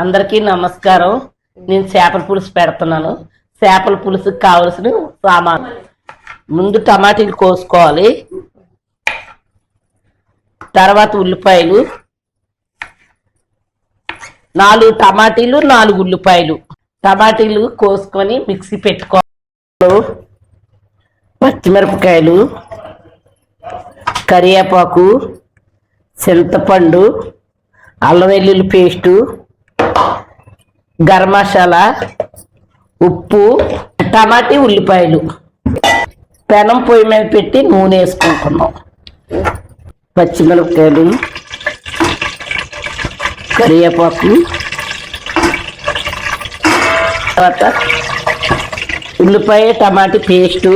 అందరికీ నమస్కారం. నేను చేపల పులుసు పెడుతున్నాను. చేపల పులుసుకి కావలసిన సామాన్ ముందు టమాటీలు కోసుకోవాలి. తర్వాత ఉల్లిపాయలు. నాలుగు టమాటీలు నాలుగు ఉల్లిపాయలు. టమాటీలు కోసుకొని మిక్సీ పెట్టుకోవాలి. పచ్చిమిరపకాయలు కరివేపాకు చింతపండు అల్లం వెల్లుల్లి పేస్టు గరం మసాలా ఉప్పు టమాటీ ఉల్లిపాయలు. పెనం పొయ్యి మీద పెట్టి నూనె వేసుకుంటున్నాం. పచ్చిమిరపకాయలు కరివేపాకు తర్వాత ఉల్లిపాయ టమాటీ పేస్టు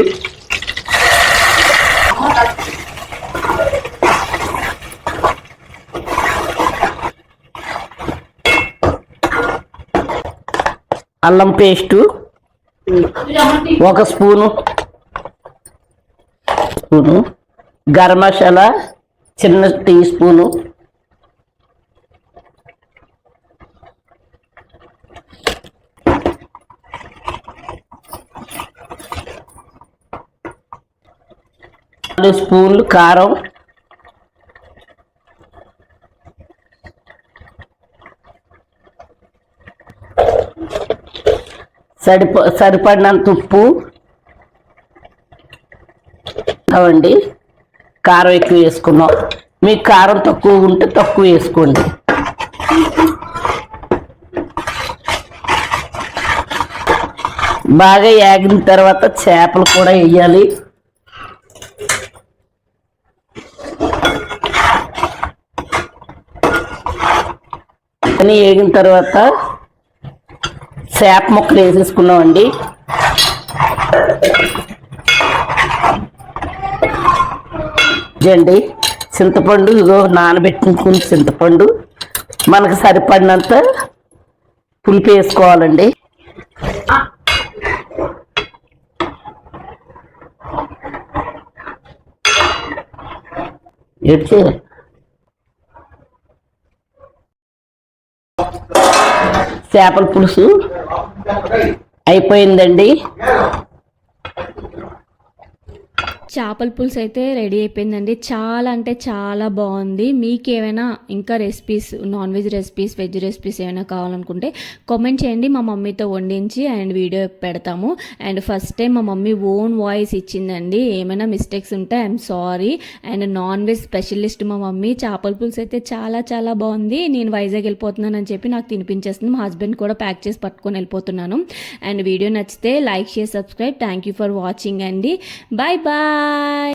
అల్లం పేస్టు ఒక స్పూను స్పూను గరం మసాలా చిన్న టీ స్పూను నాలుగు స్పూన్లు కారం సరిప సరిపడినంత ఉప్పు. అవండి. కారం ఎక్కువ వేసుకున్నాం. మీకు కారం తక్కువ ఉంటే తక్కువ వేసుకోండి. బాగా యాగిన తర్వాత చేపలు కూడా వేయాలి. అని వేగిన తర్వాత చేప ముక్కలు వేసేసుకున్నామండి. అండి చింతపండు ఇదో నానబెట్టుకుని చింతపండు. మనకు సరిపడినంత పులిపి వేసుకోవాలండి. చేపల పులుసు. అయిపోయిందండి. చేపల పులుసు అయితే రెడీ అయిపోయిందండి. చాలా అంటే చాలా బాగుంది. మీకు ఏమైనా ఇంకా recipes non veg recipes veg recipes ఏమైనా కావాలనుకుంటే కామెంట్ చేయండి. మా మమ్మీతో వండించి అండ్ వీడియో పెడతాము. అండ్ ఫస్ట్ టైం మా మమ్మీ ఓన్ వాయిస్ ఇచ్చిందండి. ఏమైనా మిస్టేక్స్ ఉంటే I'm sorry. And non veg specialist మా మమ్మీ చేపల పులుసు అయితే చాలా చాలా బాగుంది. నేను వైజాగ్ వెళ్ళిపోతున్నానని చెప్పి నాకు తినిపించేస్తుంది. మా హస్బెండ్ కూడా ప్యాక్ చేసి పట్టుకొని వెళ్ళిపోతున్నాను. అండ్ వీడియో నచ్చితే like share subscribe. Thank you for watching అండి. Bye bye Bye.